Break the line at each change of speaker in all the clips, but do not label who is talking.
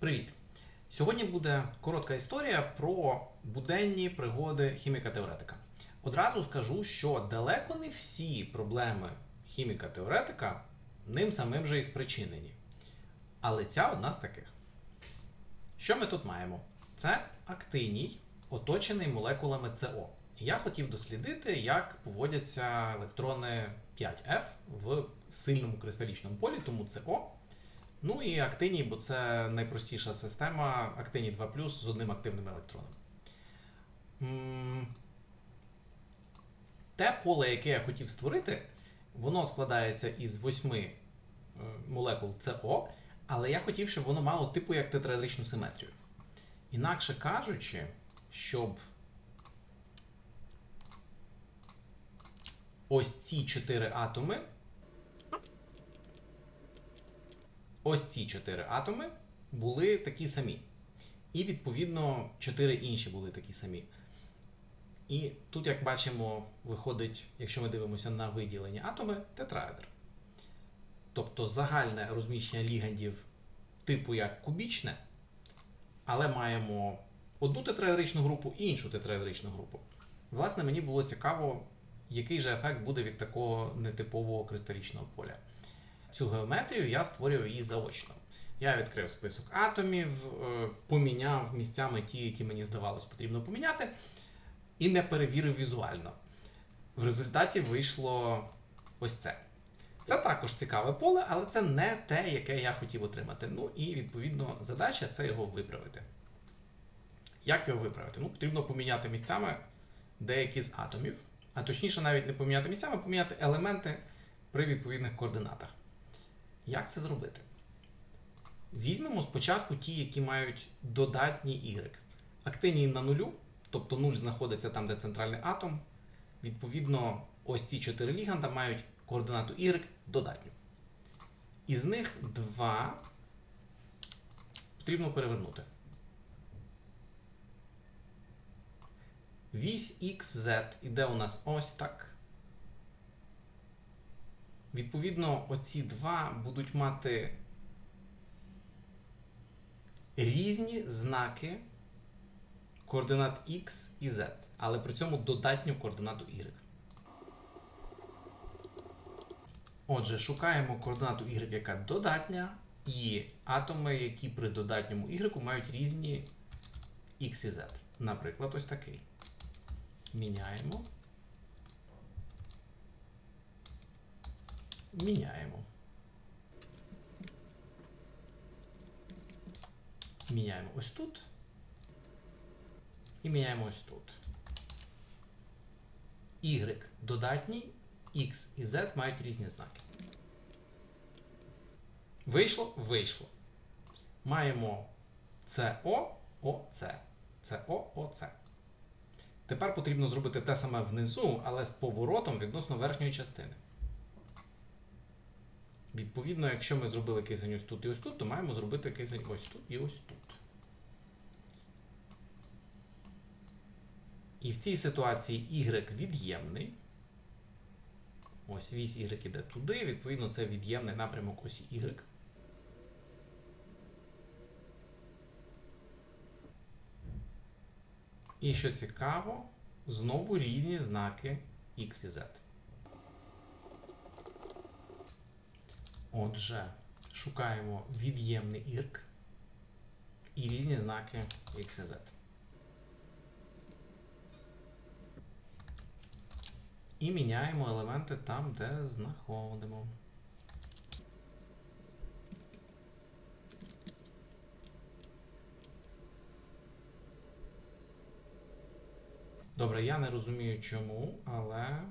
Привіт! Сьогодні буде коротка історія про буденні пригоди хіміка-теоретика. Одразу скажу, що далеко не всі проблеми хіміка-теоретика ним самим же і спричинені. Але ця одна з таких. Що ми тут маємо? Це актиній, оточений молекулами СО. Я хотів дослідити, як поводяться електрони 5F в сильному кристалічному полі, тому СО. Ну і актиній, бо це найпростіша система актиній 2 з одним активним електроном. Те поле, яке я хотів створити, воно складається із восьми е, молекул СО, але я хотів, щоб воно мало типу як тетраедричну симетрію. Інакше кажучи, щоб ось ці чотири атоми ось ці чотири атоми були такі самі. І, відповідно, чотири інші були такі самі. І тут, як бачимо, виходить, якщо ми дивимося на виділені атоми, тетраедр. Тобто загальне розміщення лігандів типу як кубічне, але маємо одну тетраедричну групу і іншу тетраедричну групу. Власне, мені було цікаво, який же ефект буде від такого нетипового кристалічного поля цю геометрію я створював її заочно. Я відкрив список атомів, е, поміняв місцями ті, які мені здавалось потрібно поміняти, і не перевірив візуально. В результаті вийшло ось це. Це також цікаве поле, але це не те, яке я хотів отримати. Ну і відповідно задача це його виправити. Як його виправити? Ну, потрібно поміняти місцями деякі з атомів, а точніше, навіть не поміняти місцями, а поміняти елементи при відповідних координатах. Як це зробити? Візьмемо спочатку ті, які мають додатні y. Актинії на нулю, тобто 0 знаходиться там, де центральний атом. Відповідно, ось ці чотири ліганда мають координату y додатню. Із них два потрібно перевернути. Вісь XZ іде у нас ось так. Відповідно, оці два будуть мати різні знаки координат X і Z, але при цьому додатню координату Y. Отже, шукаємо координату Y, яка додатня, і атоми, які при додатньому Y мають різні X і Z. Наприклад, ось такий. Міняємо. Міняємо. Міняємо ось тут. І міняємо ось тут. Y додатній, X і Z мають різні знаки. Вийшло? Вийшло. Маємо CO, OC. CO, OC. Тепер потрібно зробити те саме внизу, але з поворотом відносно верхньої частини. Відповідно, якщо ми зробили кисень ось тут і ось тут, то маємо зробити кисень ось тут і ось тут. І в цій ситуації y від'ємний. Ось вісь y іде туди, відповідно, це від'ємний напрямок осі y. І що цікаво, знову різні знаки x і z. Отже, шукаємо від'ємний ірк і різні знаки X і Z. І міняємо елементи там, де знаходимо. Добре, я не розумію чому, але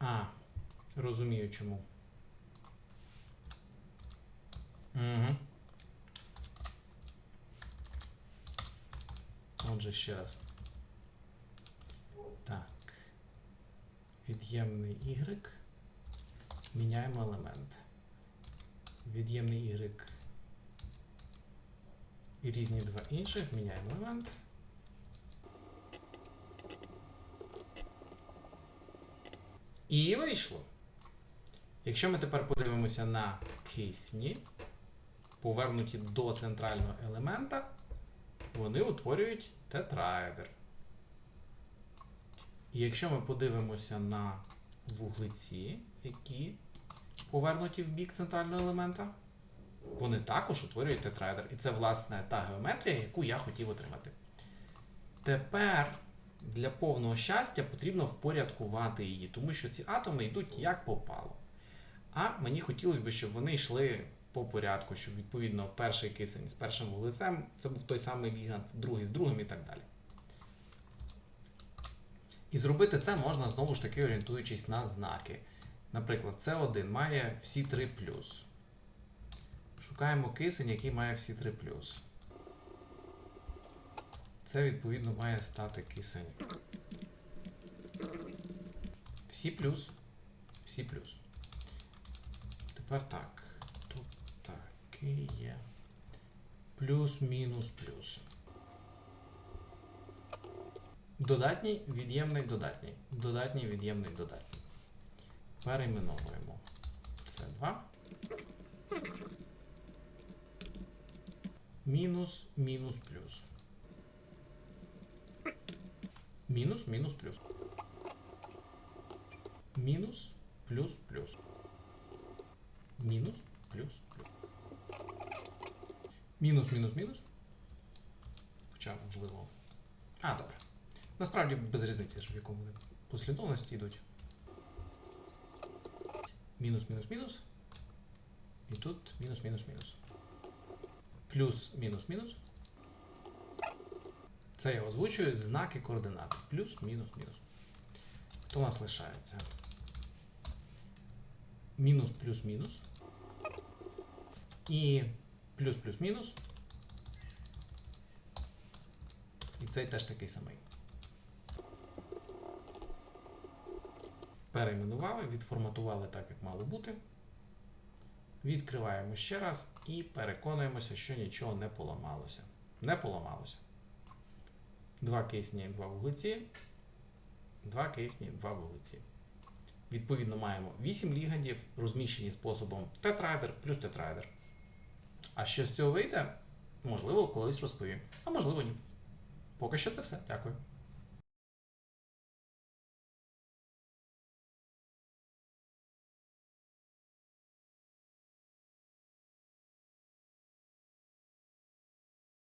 А, розумію чому. Угу. Отже, ще раз. Так. Від'ємний Y. Міняємо елемент. Від'ємний Y. І різні два інших. Міняємо елемент. І вийшло. Якщо ми тепер подивимося на кисні, повернуті до центрального елемента, вони утворюють тетраедр. І якщо ми подивимося на вуглеці, які повернуті в бік центрального елемента, вони також утворюють тетраедр. І це, власне, та геометрія, яку я хотів отримати. Тепер для повного щастя потрібно впорядкувати її, тому що ці атоми йдуть як попало. А мені хотілося б, щоб вони йшли по порядку, щоб відповідно перший кисень з першим вуглецем це був той самий лігант, другий з другим і так далі. І зробити це можна знову ж таки орієнтуючись на знаки. Наприклад, С1 має всі 3 плюс. Шукаємо кисень, який має всі 3 плюс. Це відповідно має стати кисень. Всі плюс. Всі плюс. Тепер так. Тут такий є. Плюс, мінус, плюс. Додатній, від'ємний, додатній. Додатній, від'ємний, додатній. Перейменовуємо. Це 2. Мінус, мінус, плюс. Мінус, мінус, плюс. Мінус, плюс, плюс. Мінус, плюс, плюс. Мінус, мінус, мінус. Хоча, можливо. А, добре. Насправді без різниці, ж в якому вони послідовності йдуть. Мінус, мінус, мінус. І тут мінус, мінус, мінус. Плюс, мінус, мінус. Це я озвучую знаки координат. Плюс, мінус, мінус. Хто у нас лишається? Мінус, плюс, мінус. І плюс, плюс, мінус. І цей теж такий самий. Перейменували, відформатували так, як мало бути. Відкриваємо ще раз і переконуємося, що нічого не поламалося. Не поламалося. Два кисні, два вуглеці. Два кисні, два вуглеці. Відповідно, маємо 8 лігандів, розміщені способом тетрайдер плюс тетрайдер. А що з цього вийде? Можливо, колись розповім. А можливо, ні. Поки що це все. Дякую.